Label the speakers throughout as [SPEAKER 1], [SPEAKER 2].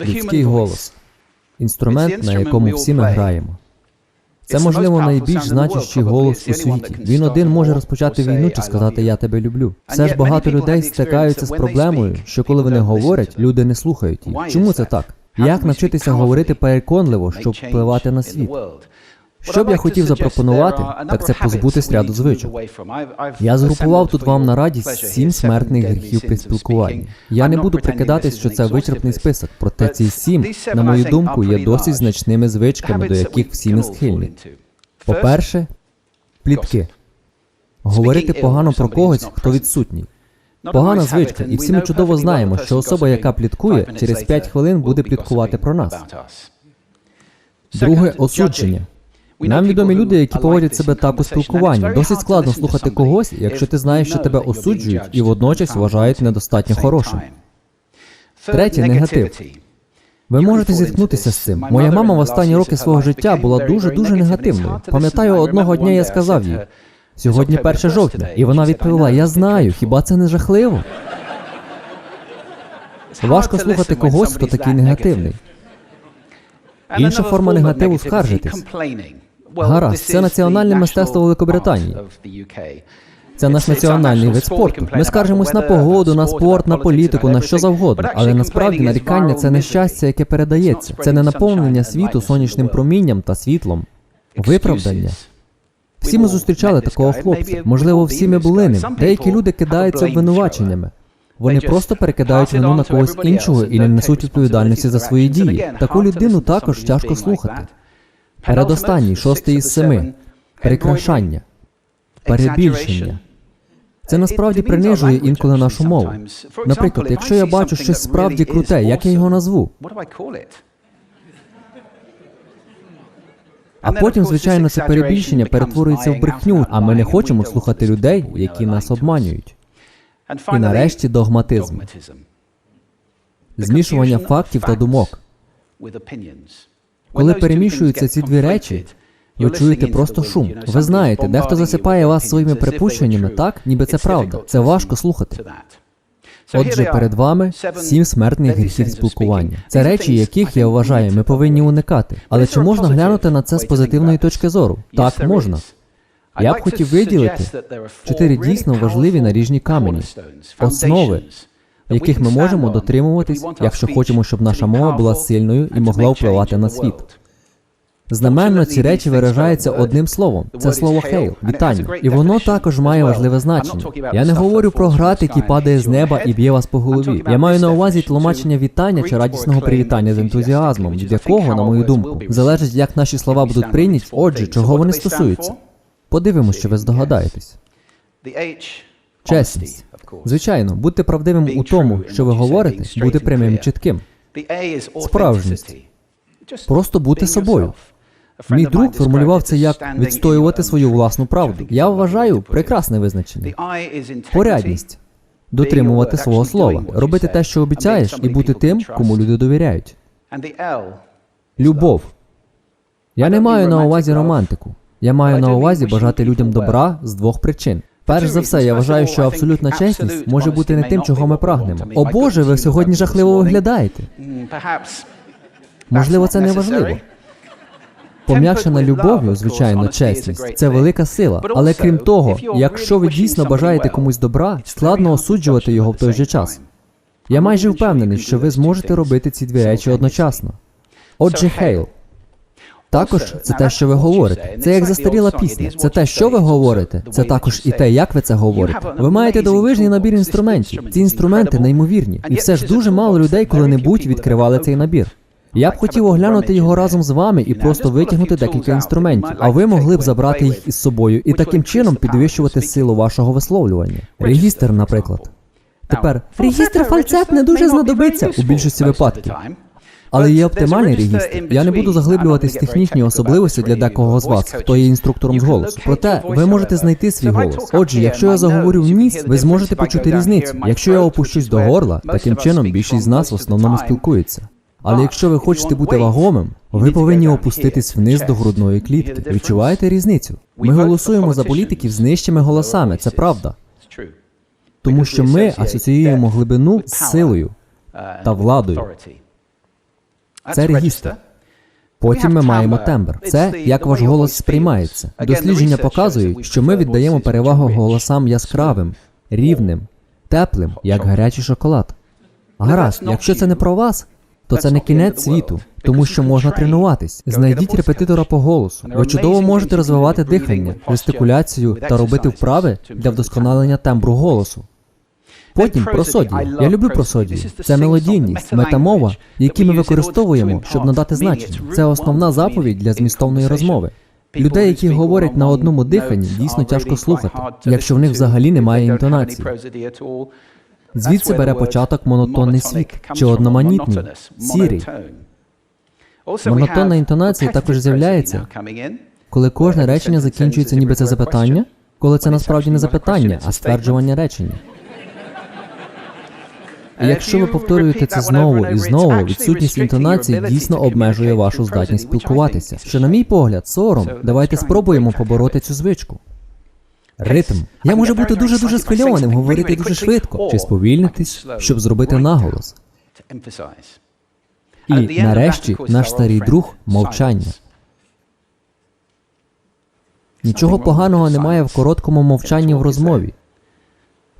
[SPEAKER 1] Людський голос інструмент, на якому всі ми граємо. Це, можливо, найбільш значущий голос у світі. Він один може розпочати війну чи сказати Я тебе люблю. Все ж багато людей стикаються з проблемою, що коли вони говорять, люди не слухають їх. Чому це так? Як навчитися говорити переконливо, щоб впливати на світ?
[SPEAKER 2] Що б я хотів запропонувати, так це позбутись ряду звичок.
[SPEAKER 1] Я згрупував тут вам на раді сім смертних гріхів при спілкуванні. Я не буду прикидатись, що це вичерпний список, проте ці сім, на мою думку, є досить значними звичками, до яких всі ми схильні. По-перше, плітки. Говорити погано про когось, хто відсутній. Погана звичка, і всі ми чудово знаємо, що особа, яка пліткує, через 5 хвилин буде пліткувати про нас. Друге осудження. Нам відомі люди, які поводять себе так у спілкуванні. Досить складно слухати когось, якщо ти знаєш, що тебе осуджують і водночас вважають недостатньо хорошим.
[SPEAKER 2] Третє негатив.
[SPEAKER 1] Ви можете зіткнутися з цим. Моя мама в останні роки свого життя була дуже дуже негативною. Пам'ятаю, одного дня я сказав їй: сьогодні 1 жовтня, і вона відповіла: Я знаю, хіба це не жахливо? Важко слухати когось, хто такий негативний.
[SPEAKER 2] Інша форма негативу скаржитись.
[SPEAKER 1] Гаразд, це національне мистецтво Великобританії. Це наш національний вид спорту. Ми скаржимось на погоду, на спорт, на політику, на що завгодно. Але насправді нарікання це не щастя, яке передається. Це не наповнення світу сонячним промінням та світлом. Виправдання. Всі ми зустрічали такого хлопця. Можливо, всі ми були ним. Деякі люди кидаються обвинуваченнями. Вони просто перекидають вину на когось іншого і не несуть відповідальності за свої дії. Таку людину також тяжко слухати. Передостанній, шостий із семи. Прикрашання. Перебільшення. Це насправді принижує інколи нашу мову. Наприклад, якщо я бачу щось справді круте, як я його назву? А потім, звичайно, це перебільшення перетворюється в брехню, а ми не хочемо слухати людей, які нас обманюють. І нарешті догматизм. Змішування фактів та думок. Коли перемішуються ці дві речі, ви чуєте просто шум. Ви знаєте, дехто засипає вас своїми припущеннями так, ніби це правда. Це важко слухати. Отже, перед вами сім смертних гріхів спілкування. Це речі, яких я вважаю, ми повинні уникати. Але чи можна глянути на це з позитивної точки зору? Так, можна. Я б хотів виділити чотири дійсно важливі наріжні камені, основи, яких ми можемо дотримуватись, якщо хочемо, щоб наша мова була сильною і могла впливати на світ. Знаменно ці речі виражаються одним словом. Це слово хейл, вітання. І воно також має важливе значення. Я не говорю про град, який падає з неба і б'є вас по голові. Я маю на увазі тлумачення вітання чи радісного привітання з ентузіазмом, від якого, на мою думку, залежить, як наші слова будуть прийняті. Отже, чого вони стосуються? Подивимось, що ви здогадаєтесь. Чесність. Звичайно, будьте правдивим у тому, що ви говорите, бути прямим і чітким.
[SPEAKER 2] Справжність.
[SPEAKER 1] Просто бути собою. Мій друг формулював це як відстоювати свою власну правду. Я вважаю прекрасне визначення. Порядність. Дотримувати свого слова, робити те, що обіцяєш, і бути тим, кому люди довіряють. Любов. Я не маю на увазі романтику. Я маю на увазі бажати людям добра з двох причин. Перш за все, я вважаю, що абсолютна чесність може бути не тим, чого ми прагнемо. О Боже, ви сьогодні жахливо виглядаєте. Можливо, це не важливо. Пом'якшена любов'ю, звичайно, чесність це велика сила. Але крім того, якщо ви дійсно бажаєте комусь добра, складно осуджувати його в той же час. Я майже впевнений, що ви зможете робити ці дві речі одночасно. Отже, хейл. Також це те, що ви говорите. Це як застаріла пісня. Це те, що ви говорите. Це також і те, як ви це говорите. Ви маєте дивовижний набір інструментів. Ці інструменти неймовірні. І все ж дуже мало людей коли-небудь відкривали цей набір. Я б хотів оглянути його разом з вами і просто витягнути декілька інструментів, а ви могли б забрати їх із собою і таким чином підвищувати силу вашого висловлювання. Регістр, наприклад. Тепер регістр фальцет не дуже знадобиться у більшості випадків. Але є оптимальний регістр. Я не буду заглиблюватись в технічні особливості для декого з вас, хто є інструктором з голосу. Проте ви можете знайти свій голос. Отже, якщо я заговорю в ніс, ви зможете почути різницю. Якщо я опущусь до горла, таким чином більшість з нас в основному спілкується. Але якщо ви хочете бути вагомим, ви повинні опуститись вниз до грудної клітки. Відчуваєте різницю? Ми голосуємо за політиків з нижчими голосами, це правда. Тому що ми асоціюємо глибину з силою та владою. Це регістр. Потім ми маємо тембр. Це як ваш голос сприймається. Дослідження показують, що ми віддаємо перевагу голосам яскравим, рівним, теплим, як гарячий шоколад. Гаразд, якщо це не про вас, то це не кінець світу, тому що можна тренуватись. Знайдіть репетитора по голосу. Ви чудово можете розвивати дихання, жестикуляцію та робити вправи для вдосконалення тембру голосу. Потім просодія. Я люблю просодію. Це мелодійність, метамова, які ми використовуємо, щоб надати значення. Це основна заповідь для змістовної розмови. Людей, які говорять на одному диханні, дійсно тяжко слухати, якщо в них взагалі немає інтонації. Звідси бере початок монотонний світ чи одноманітний, сірий. Монотонна інтонація також з'являється, коли кожне речення закінчується ніби це запитання, коли це насправді не запитання, а стверджування речення. І якщо ви повторюєте це знову і знову, відсутність інтонації дійсно обмежує вашу здатність спілкуватися. Що, на мій погляд, сором. Давайте спробуємо побороти цю звичку. Ритм. Я можу бути дуже дуже схвильованим, говорити дуже швидко, чи сповільнитись, щоб зробити наголос. І нарешті наш старий друг мовчання. Нічого поганого немає в короткому мовчанні в розмові.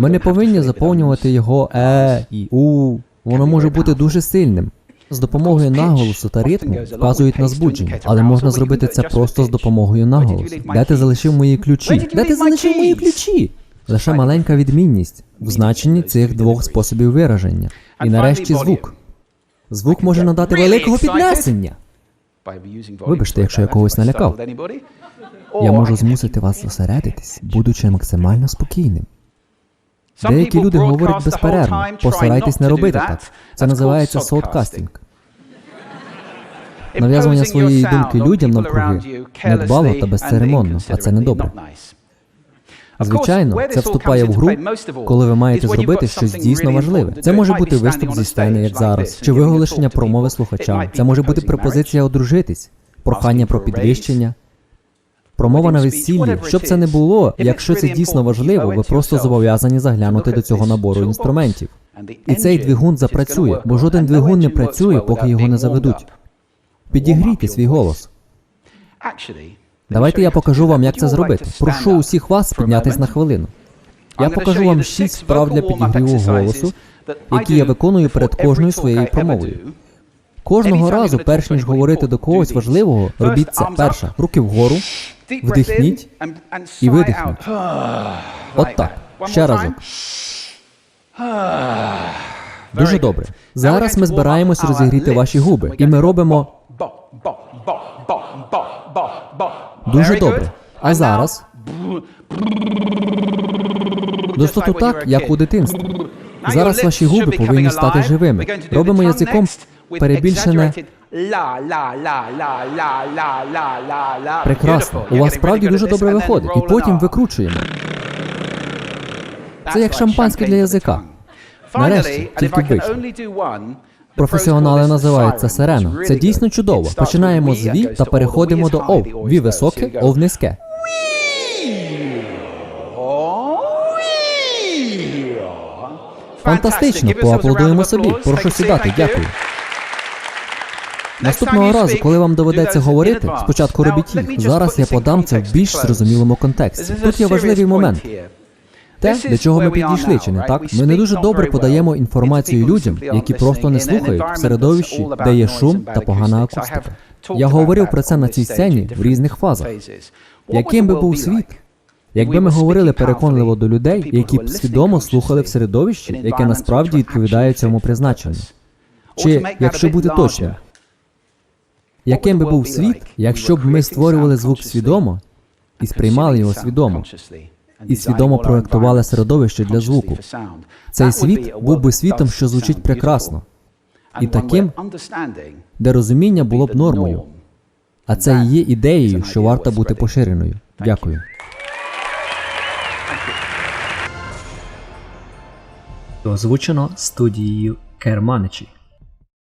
[SPEAKER 1] Ми не повинні заповнювати його е і у. Воно може бути дуже сильним. З допомогою наголосу та ритму вказують на збудження, але можна зробити це просто з допомогою наголосу. Де ти залишив мої ключі? Де ти залишив мої ключі? Лише маленька відмінність в значенні цих двох способів вираження. І нарешті звук. Звук може надати великого піднесення.
[SPEAKER 2] Вибачте, якщо я когось налякав.
[SPEAKER 1] Я можу змусити вас зосередитись, будучи максимально спокійним. Деякі люди говорять безперервно. Постарайтесь не робити так. Це називається соудкастинг. Нав'язування своєї думки людям навкруги недбало та безцеремонно, а це не добре. Звичайно, це вступає в гру, коли ви маєте зробити щось дійсно важливе. Це може бути виступ зі сцени, як зараз, чи виголошення промови слухача. Це може бути пропозиція одружитись, прохання про підвищення, промова на весіллі. Щоб це не було, якщо це дійсно важливо, ви просто зобов'язані заглянути до цього набору інструментів. І цей двигун запрацює, бо жоден двигун не працює, поки його не заведуть. Підігрійте свій голос. Давайте я покажу вам, як це зробити. Прошу усіх вас піднятись на хвилину. Я покажу вам шість вправ для підігріву голосу, які я виконую перед кожною своєю промовою. Кожного разу, перш ніж говорити до когось важливого, робіть це перше. Руки вгору, вдихніть і видихніть. От так. Ще разок. Дуже добре. Зараз ми збираємось розігріти ваші губи, і ми робимо дуже добре. А зараз достатньо так, як у дитинстві. Зараз ваші губи повинні стати живими. Робимо язиком перебільшене. Прекрасно. У вас справді дуже добре виходить. І потім викручуємо. Це як шампанське для язика. Нарешті, тільки вийшло. Професіонали називають це сирено. Це дійсно чудово. Починаємо з ві та переходимо до ов. Ві високе, ов низьке. Фантастично, поаплодуємо собі. Прошу сідати, дякую. Наступного разу, коли вам доведеться говорити, спочатку робіть їх. Зараз я подам це в більш зрозумілому контексті. Тут є важливий момент. Те, до чого ми підійшли, чи не так? Ми не дуже добре подаємо інформацію людям, які просто не слухають в середовищі, де є шум та погана акустика. Я говорив про це на цій сцені в різних фазах. Яким би був світ, якби ми говорили переконливо до людей, які б свідомо слухали в середовищі, яке насправді відповідає цьому призначенню? Чи, якщо бути точним, яким би був світ, якщо б ми створювали звук свідомо і сприймали його свідомо, і свідомо проектували середовище для звуку? Цей світ був би світом, що звучить прекрасно, і таким, де розуміння було б нормою. А це і є ідеєю, що варта бути поширеною. Дякую. Озвучено студією Керманичі.